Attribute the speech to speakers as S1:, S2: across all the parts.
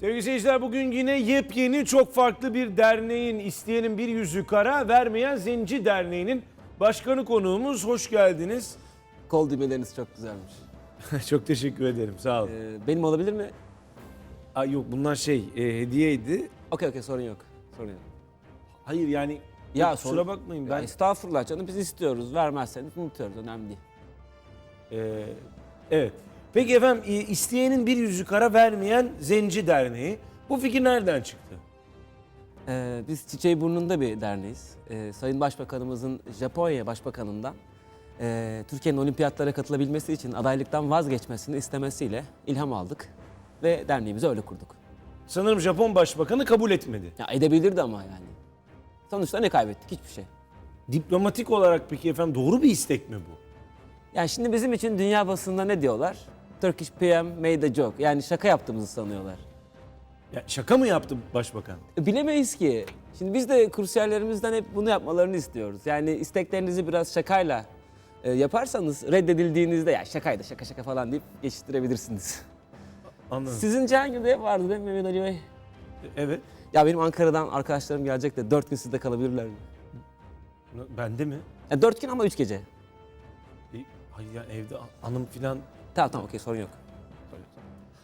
S1: Sevgili seyirciler bugün yine yepyeni çok farklı bir derneğin isteyenin bir yüzü kara vermeyen Zenci Derneği'nin başkanı konuğumuz. Hoş geldiniz.
S2: Kol düğmeleriniz çok güzelmiş.
S1: çok teşekkür ederim sağ olun.
S2: Ee, benim olabilir mi?
S1: Ay yok bunlar şey e, hediyeydi.
S2: Okey okey sorun yok. Sorun yok.
S1: Hayır yani
S2: Ya
S1: kusura
S2: sorun-
S1: bakmayın
S2: Ya
S1: ben
S2: estağfurullah canım biz istiyoruz. Vermezseniz unutuyoruz. Önemli değil.
S1: e, evet. Peki efendim isteyenin bir yüzü kara vermeyen Zenci Derneği. Bu fikir nereden çıktı?
S2: Ee, biz Çiçeği Burnu'nda bir derneğiz. Ee, Sayın Başbakanımızın Japonya Başbakanı'ndan e, Türkiye'nin olimpiyatlara katılabilmesi için adaylıktan vazgeçmesini istemesiyle ilham aldık. Ve derneğimizi öyle kurduk.
S1: Sanırım Japon Başbakanı kabul etmedi.
S2: Ya edebilirdi ama yani. Sonuçta ne kaybettik? Hiçbir şey.
S1: Diplomatik olarak peki efendim doğru bir istek mi bu?
S2: Yani şimdi bizim için dünya basında ne diyorlar? Turkish PM made a joke. Yani şaka yaptığımızı sanıyorlar.
S1: Ya şaka mı yaptı başbakan?
S2: E, Bilemeyiz ki. Şimdi biz de kursiyerlerimizden hep bunu yapmalarını istiyoruz. Yani isteklerinizi biraz şakayla e, yaparsanız reddedildiğinizde ya şakaydı şaka şaka falan deyip geçiştirebilirsiniz.
S1: Anladım.
S2: Sizin Cihangir'de vardı değil mi Mehmet Ali Bey?
S1: Evet.
S2: Ya benim Ankara'dan arkadaşlarım gelecek de dört gün sizde kalabilirler mi?
S1: Bende mi?
S2: Ya dört gün ama üç gece.
S1: E, Hayır ya evde hanım filan.
S2: Tamam tamam okey sorun yok.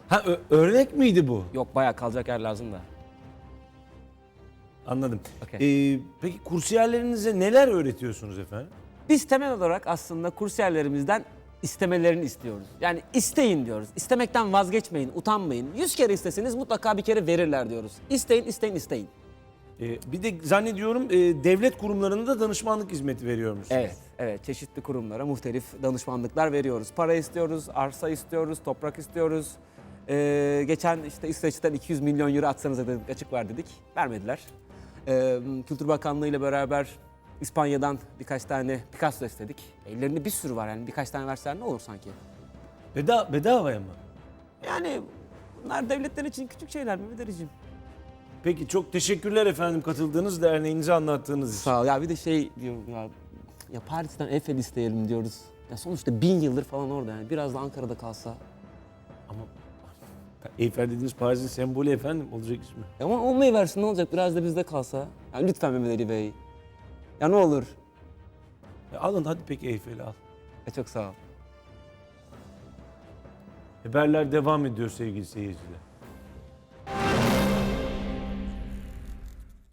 S1: Ha ö- örnek miydi bu?
S2: Yok bayağı kalacak yer lazım da.
S1: Anladım. Ee, peki kursiyerlerinize neler öğretiyorsunuz efendim?
S2: Biz temel olarak aslında kursiyerlerimizden istemelerini istiyoruz. Yani isteyin diyoruz. İstemekten vazgeçmeyin, utanmayın. Yüz kere isteseniz mutlaka bir kere verirler diyoruz. İsteyin, isteyin, isteyin.
S1: Ee, bir de zannediyorum e, devlet kurumlarında danışmanlık hizmeti veriyormuş.
S2: Evet, evet. Çeşitli kurumlara muhtelif danışmanlıklar veriyoruz. Para istiyoruz, arsa istiyoruz, toprak istiyoruz. Ee, geçen işte İsveç'ten 200 milyon euro atsanız dedik, açık var dedik. Vermediler. Ee, Kültür Bakanlığı ile beraber İspanya'dan birkaç tane Picasso istedik. Ellerinde bir sürü var yani birkaç tane verseler ne olur sanki?
S1: Beda bedavaya mı?
S2: Yani bunlar devletler için küçük şeyler mi Dericiğim?
S1: Peki çok teşekkürler efendim katıldığınız derneğinizi anlattığınız için.
S2: Sağ ol. Ya bir de şey diyorum ya, ya Paris'ten Eiffel isteyelim diyoruz. Ya sonuçta bin yıldır falan orada yani. Biraz da Ankara'da kalsa.
S1: Ama Eyfel dediğiniz Paris'in sembolü efendim olacak iş mi?
S2: Ama olmayı versin ne olacak? Biraz da bizde kalsa. Ya lütfen Mehmet Ali Bey. Ya ne olur.
S1: E, alın hadi peki Eyfel'i al.
S2: Ya çok sağ ol.
S1: Haberler devam ediyor sevgili seyirciler.